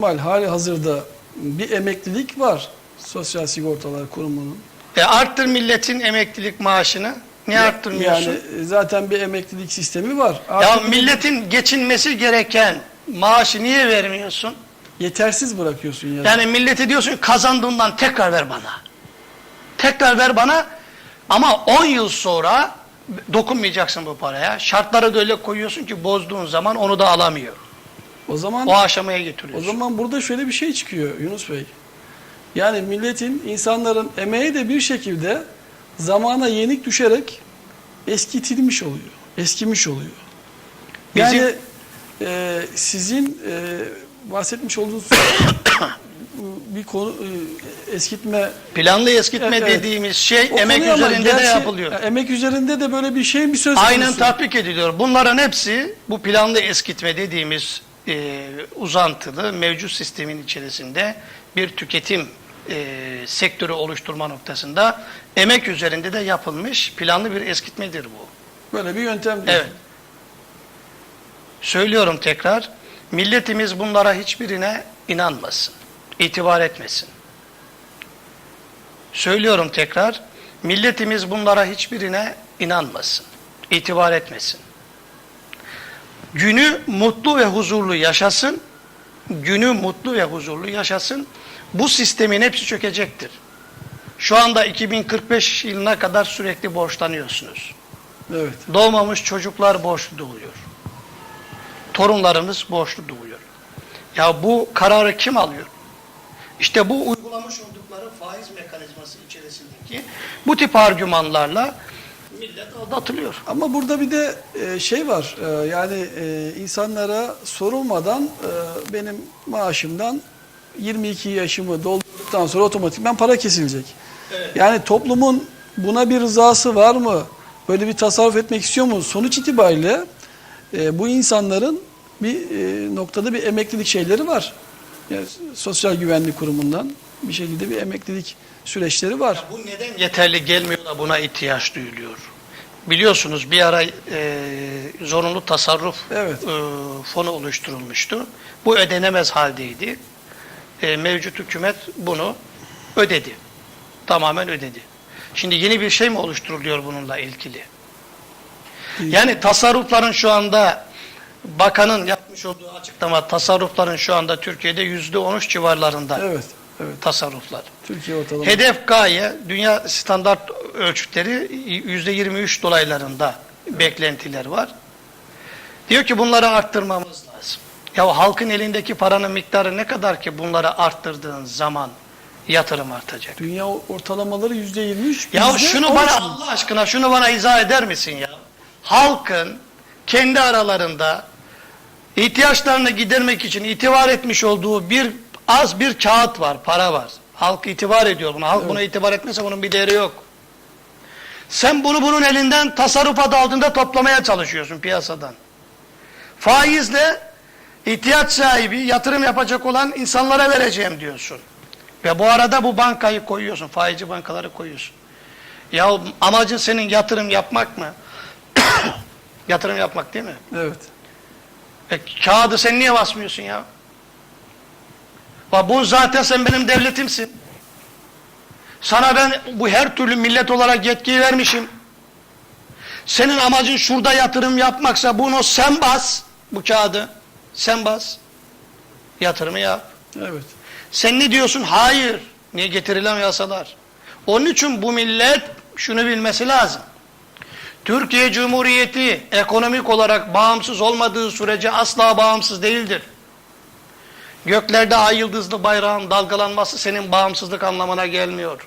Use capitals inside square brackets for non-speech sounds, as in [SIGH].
Normal hali hazırda bir emeklilik var Sosyal Sigortalar Kurumu'nun. E arttır milletin emeklilik maaşını. Niye arttırmıyorsun? Yani e, zaten bir emeklilik sistemi var. ya Artık milletin geçinmesi gereken maaşı niye vermiyorsun? yetersiz bırakıyorsun ya. Yani millete diyorsun kazandığından tekrar ver bana. Tekrar ver bana ama 10 yıl sonra dokunmayacaksın bu paraya. Şartları da öyle koyuyorsun ki bozduğun zaman onu da alamıyor. O zaman O aşamaya o getiriyorsun. zaman burada şöyle bir şey çıkıyor Yunus Bey. Yani milletin, insanların emeği de bir şekilde zamana yenik düşerek eskitilmiş oluyor. Eskimiş oluyor. Yani Bizim- e, sizin e, bahsetmiş olduğunuz [COUGHS] bir konu e, eskitme Planlı eskitme Evet. dediğimiz şey O emek üzerinde de gerçi- yapılıyor. e, Emek üzerinde de böyle bir şey mi söz konusu? Aynen tatbik ediliyor. Bunların hepsi bu planlı eskitme dediğimiz e, uzantılı mevcut sistemin içerisinde bir tüketim e, sektörü oluşturma noktasında emek üzerinde de yapılmış planlı bir eskitmedir bu. Böyle bir yöntem diyorsun. Evet. Söylüyorum tekrar, milletimiz bunlara hiçbirine inanmasın, itibar etmesin. Söylüyorum tekrar, milletimiz bunlara hiçbirine inanmasın, itibar etmesin. Günü mutlu ve huzurlu yaşasın, günü mutlu ve huzurlu yaşasın, bu sistemin hepsi çökecektir. Şu anda 2045 yılına kadar sürekli borçlanıyorsunuz. Evet. Doğmamış çocuklar borçlu doğuyor. Torunlarımız borçlu doğuyor. Ya bu kararı kim alıyor? İşte bu uygulamış oldukları faiz mekanizması içerisindeki bu tip argümanlarla millet aldatılıyor. Ama burada bir de e, şey var. e, Yani e, insanlara sorulmadan e, benim maaşımdan 22 yaşımı doldurduktan sonra otomatikman para kesilecek. Yani toplumun buna bir rızası var mı? Böyle bir tasarruf etmek istiyor mu? Sonuç itibariyle e, bu insanların bir e, noktada bir emeklilik şeyleri var. Yani Sosyal Güvenlik Kurumu'ndan bir şekilde bir emeklilik süreçleri var. Bu neden yeterli gelmiyor da buna ihtiyaç duyuluyor? Biliyorsunuz bir ara e, zorunlu tasarruf Evet. e, fonu oluşturulmuştu. Bu ödenemez haldeydi. E, mevcut hükümet bunu ödedi. Tamamen ödedi. Şimdi yeni bir şey mi oluşturuluyor bununla ilgili? Yani tasarrufların şu anda bakanın yapmış olduğu açıklama tasarrufların şu anda Türkiye'de yüzde on üç civarlarında Evet. Evet. tasarruflar. Türkiye ortalaması. Hedef gaye dünya standart ölçütleri yüzde 23 dolaylarında beklentiler var. Diyor ki bunları arttırmamız lazım. Ya halkın elindeki paranın miktarı ne kadar ki bunları arttırdığın zaman yatırım artacak. Dünya ortalamaları yüzde 23. Ya şunu 13 bana? Allah aşkına şunu bana izah eder misin ya? Halkın kendi aralarında ihtiyaçlarını gidermek için itibar etmiş olduğu bir az bir kağıt var, para var. Halk itibar ediyor buna. Halk buna itibar etmezse bunun bir değeri yok. Sen bunu bunun elinden tasarruf adı altında toplamaya çalışıyorsun piyasadan. Faizle ihtiyaç sahibi, yatırım yapacak olan insanlara vereceğim diyorsun. Ve bu arada bu bankayı koyuyorsun, faizci bankaları koyuyorsun. Ya amacın senin yatırım yapmak mı? [COUGHS] yatırım yapmak değil mi? Evet. E, kağıdı sen niye basmıyorsun ya? Bak bu zaten sen benim devletimsin. Sana ben bu her türlü millet olarak yetkiyi vermişim. Senin amacın şurada yatırım yapmaksa bunu sen bas, bu kağıdı. Sen bas. Yatırımı yap. Evet. Sen ne diyorsun? Hayır. Niye getirilen yasalar? Onun için bu millet şunu bilmesi lazım. Türkiye Cumhuriyeti ekonomik olarak bağımsız olmadığı sürece asla bağımsız değildir. Göklerde ay yıldızlı bayrağın dalgalanması senin bağımsızlık anlamına gelmiyor.